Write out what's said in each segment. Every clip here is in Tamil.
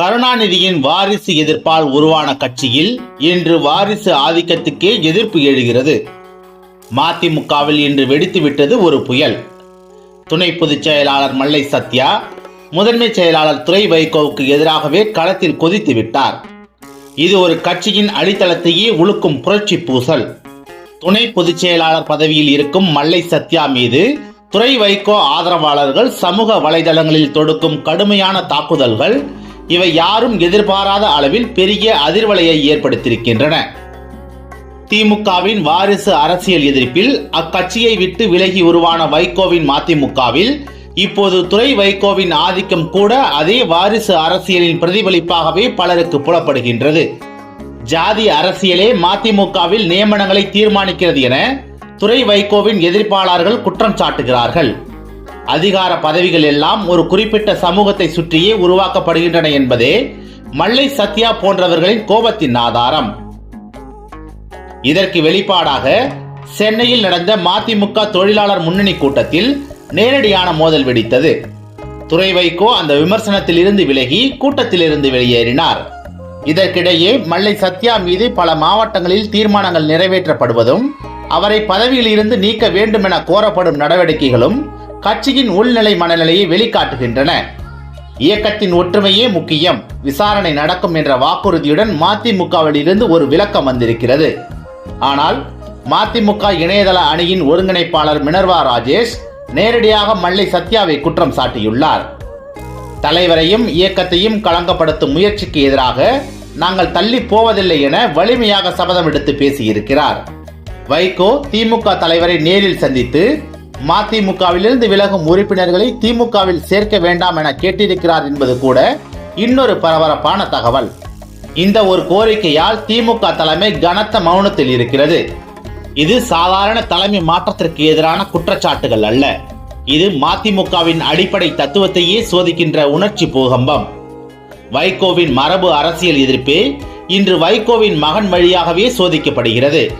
கருணாநிதியின் வாரிசு எதிர்ப்பால் உருவான கட்சியில் இன்று வாரிசு ஆதிக்கத்துக்கே எதிர்ப்பு எழுகிறது. மதிமுகவில் இன்று வெடித்துவிட்டது ஒரு புயல். துணை பொதுச் செயலாளர் மல்லை சத்யா முதன்மை செயலாளர் துறை வைகோவுக்கு எதிராகவே களத்தில் கொதித்து விட்டார். இது ஒரு கட்சியின் அடித்தளத்தையே உழுக்கும் புரட்சி பூசல். துணை பொதுச் செயலாளர் பதவியில் இருக்கும் மல்லை சத்யா மீது துறை வைகோ ஆதரவாளர்கள் சமூக வலைதளங்களில் தொடுக்கும் கடுமையான தாக்குதல்கள் இவை யாரும் எதிர்பாராத அளவில் பெரிய அதிர்வலையை ஏற்படுத்தியிருக்கின்றன. திமுகவின் வாரிசு அரசியல் எதிர்ப்பில் அக்கட்சியை விட்டு விலகி உருவான வைகோவின் மதிமுகவில் இப்போது துறை வைகோவின் ஆதிக்கம் கூட அதே வாரிசு அரசியலின் பிரதிபலிப்பாகவே பலருக்கு புலப்படுகின்றது. ஜாதி அரசியலே மதிமுகவில் நியமனங்களை தீர்மானிக்கிறது என துறை வைகோவின் எதிர்ப்பாளர்கள் குற்றம் சாட்டுகிறார்கள். அதிகார பதவிகள் எல்லாம் ஒரு குறிப்பிட்ட சமூகத்தை சுற்றியே உருவாக்கப்படுகின்றன என்பதே மல்லை சத்யா போன்றவர்களின் கோபத்தின் ஆதாரம். இதற்கு வெளிப்பாடாக சென்னையில் நடந்த மதிமுக தொழிலாளர் முன்னணி கூட்டத்தில் நேரடியான மோதல் வெடித்தது. துறை வைகோ அந்த விமர்சனத்தில் இருந்து விலகி கூட்டத்திலிருந்து வெளியேறினார். இதற்கிடையே மல்லை சத்யா மீது பல மாவட்டங்களில் தீர்மானங்கள் நிறைவேற்றப்படுவதும் அவரை பதவியில் இருந்து நீக்க வேண்டும் என கோரப்படும் நடவடிக்கைகளும் கட்சியின் உள்நிலை மனநிலையை வெளிக்காட்டுகின்றன. இயக்கத்தின் ஒற்றுமையே முக்கியம். விசாரணை நடக்கும் என்ற வாக்குறுதியுடன் மதிமுகவிலிருந்து ஒரு விளக்கம் வந்திருக்கிறது. ஆனால் மதிமுக இணையதள அணியின் ஒருங்கிணைப்பாளர் மினர்வா ராஜேஷ் நேரடியாக மல்லை சத்யாவை குற்றம் சாட்டியுள்ளார். தலைவரையும் இயக்கத்தையும் களங்கப்படுத்தும் முயற்சிக்கு எதிராக நாங்கள் தள்ளி போவதில்லை என வலிமையாக சபதம் எடுத்து பேசியிருக்கிறார். வைகோ திமுக தலைவரை நேரில் சந்தித்து மதிமுகவிலிருந்து விலகும் உறுப்பினர்களை திமுகவில் சேர்க்க வேண்டாம் என கேட்டிருக்கிறார் என்பது கூட இன்னொரு பரபரப்பான தகவல். இந்த ஒரு கோரிக்கையால் திமுக தலைமை கனத்த மௌனத்தில் இருக்கிறது. இது சாதாரண தலைமை மாற்றத்திற்கு எதிரான குற்றச்சாட்டுகள் அல்ல. இது மதிமுகவின் அடிப்படை தத்துவத்தையே சோதிக்கின்ற உணர்ச்சி பூகம்பம். வைகோவின் மரபு அரசியல் எதிர்ப்பே இன்று வைகோவின் மகன் வழியாகவே சோதிக்கப்படுகிறது.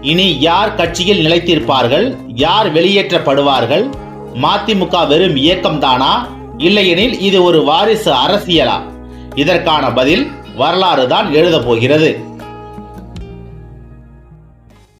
இனி யார் கட்சியில் நிலைத்திருப்பார்கள்? யார் வெளியேற்றப்படுவார்கள்? மதிமுக வெறும் இயக்கம்தானா? இல்லையெனில் இது ஒரு வாரிசு அரசியலா? இதற்கான பதில் வரலாறு தான் எழுதப் போகிறது.